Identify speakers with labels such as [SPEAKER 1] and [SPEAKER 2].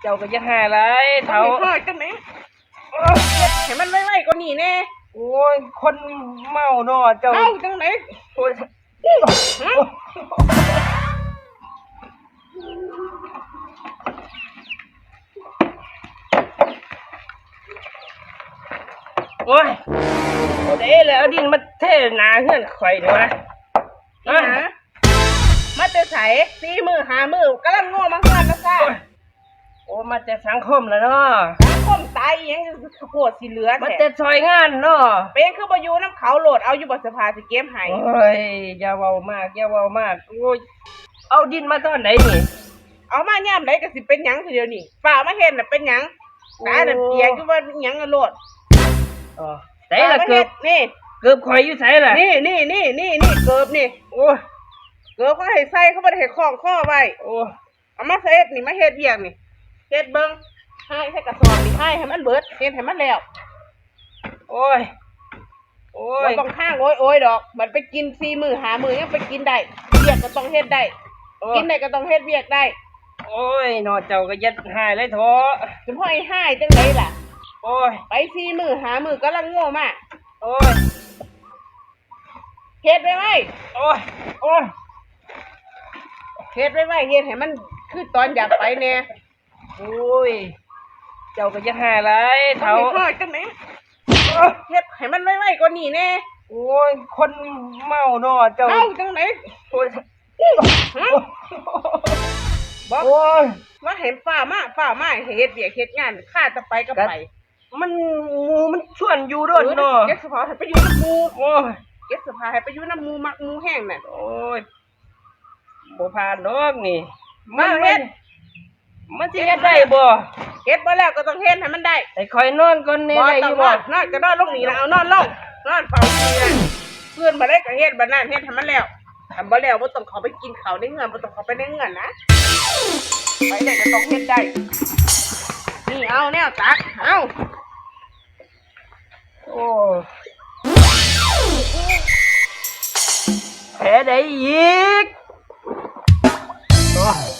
[SPEAKER 1] เจ้าก็จะหาอะไร
[SPEAKER 2] เท้า
[SPEAKER 1] เท้า
[SPEAKER 2] เฮ้ยจังไหนเห็นมันไว้ๆก็นี่แน่
[SPEAKER 1] โอ้ยคนเมาเนาะเจ้า
[SPEAKER 2] เอ้าจังไหน
[SPEAKER 1] โอ้ย
[SPEAKER 2] ฮะ
[SPEAKER 1] โอ้ยโอ้ยแล้วเอาดินมาเทหนาเฮือนข่อยเดี๋ยวนะ
[SPEAKER 2] อะ มาเตะใสสี่มือหามือกำลังโง่มาเฮือนแล้วจ้า
[SPEAKER 1] โอ้ยโอ้มาแต่สังคมแล้วเนาะ
[SPEAKER 2] คมตายอีหยังขโพดสิเหลือ
[SPEAKER 1] มา
[SPEAKER 2] แท้
[SPEAKER 1] แต่ซอยงานเนาะ
[SPEAKER 2] เป็นคือบ่อยู่น้ำเขาโหลดเอาอยู่บ่สภาสิเกมให้
[SPEAKER 1] โอ้ยอย่าเว้ามากอย่าเว้ามากโอ้ยเอาดินมาตอนไหนนี่
[SPEAKER 2] เอามาย่ามใดก็สิเป็นหยังคือเดียวนี้ฝ่ามาเห็นน่ะเป็นหยังตาน่ะเปียกคือว่าหยังอะโลด
[SPEAKER 1] อ๋อไหนล่ะเกือบ
[SPEAKER 2] นี่
[SPEAKER 1] เกือบข่อยอยู่ไสล่ะ
[SPEAKER 2] นี่นี่นี่นี่นี่เกิบนี่
[SPEAKER 1] โอ้ย
[SPEAKER 2] เกิบเขาให้ใส่เขาบ่ได้ให้คล้องคอไว้
[SPEAKER 1] โอ้ย
[SPEAKER 2] เอามาใส่นี่มาเฮ็ดเวียกนี่เฮ็ดเบิ่งให้ใส่กระสอบนี่ให้ให้มันเบิดเฮ็ดให้มันแล้ว
[SPEAKER 1] โอ้ย โอ้
[SPEAKER 2] บ่
[SPEAKER 1] ย
[SPEAKER 2] ต้องข้างโอ้ยโอ้ยดอก มันไปกินสี่มื้อหามื้อยังไปกินได้เวียกก็ต้องเฮ็ดได้
[SPEAKER 1] โอ้
[SPEAKER 2] กิ
[SPEAKER 1] ย
[SPEAKER 2] นได้ก็ต้องเฮ็ดเวียกได้
[SPEAKER 1] โอ้ยนอเจ้าก็ยัดหายเลยโถ
[SPEAKER 2] จนพ่อไอ้ห้ายจังไดล่ะ
[SPEAKER 1] โอ้ย
[SPEAKER 2] ไปสี่มื้อหามื้อกำลังโง่มาก
[SPEAKER 1] โอ้ย
[SPEAKER 2] เฮ็ดไว้ไว้
[SPEAKER 1] โอ้ย โอ้ย
[SPEAKER 2] เฮ็ดไว้ไว้เฮ็ดให้มันคือตอนอยากไปแน่
[SPEAKER 1] โอ้ย เจ้าก็ยัดหายอะไรเท้า
[SPEAKER 2] เฮาจังไหนเฮ็ดให้มันไว้ไว้กว่านี้แน่
[SPEAKER 1] โอ้ย คนเมาเนาะเจ้า
[SPEAKER 2] เอ้าจังไหน
[SPEAKER 1] โอ้ย
[SPEAKER 2] ฮะบอก
[SPEAKER 1] โอ้ย
[SPEAKER 2] ว่าเห็นฝ้ามาฝ้ามาให้เฮ็ดเวียกเฮ็ดงานข้าจะไปก็ไป
[SPEAKER 1] มันหมูมันชวนอยู่ด้วยเนาะ
[SPEAKER 2] เก็บเสภาให้ไปอยู่น้ำหมู
[SPEAKER 1] โอ้ย
[SPEAKER 2] เก็บเสภาให้ไปอยู่น้ำหมูมักหมูแห้งน่ะ
[SPEAKER 1] โอ้ย บ่ผ่านดอกนี่
[SPEAKER 2] มาเฮ็ด
[SPEAKER 1] มันสิเฮ็ดได้บ่
[SPEAKER 2] เก็บบ่แล้วก็ต้องเฮ็ดให้มันได้
[SPEAKER 1] ให้คอยนอนก่อนแนี่
[SPEAKER 2] บ่
[SPEAKER 1] ได้อ
[SPEAKER 2] ต้อง
[SPEAKER 1] ยู่
[SPEAKER 2] น
[SPEAKER 1] บ่
[SPEAKER 2] อนนอนก็นอนลงนี่ล่ะเอานอนลงนอนเฝ้านี่ล่ะเพื่อนมาได้ก็เฮ็ดบัดนั้นเฮ็ดให้มันแล้วทำบ่แล้วบ่ต้องเข้าไปกินข้าวในเงินบ่ต้องเข้าไปในเงินนะไปได้ก็ต้องเฮ็ดได้ นี่เอาแนวตักเอา
[SPEAKER 1] โอ้แผลได้อีก โอ้ย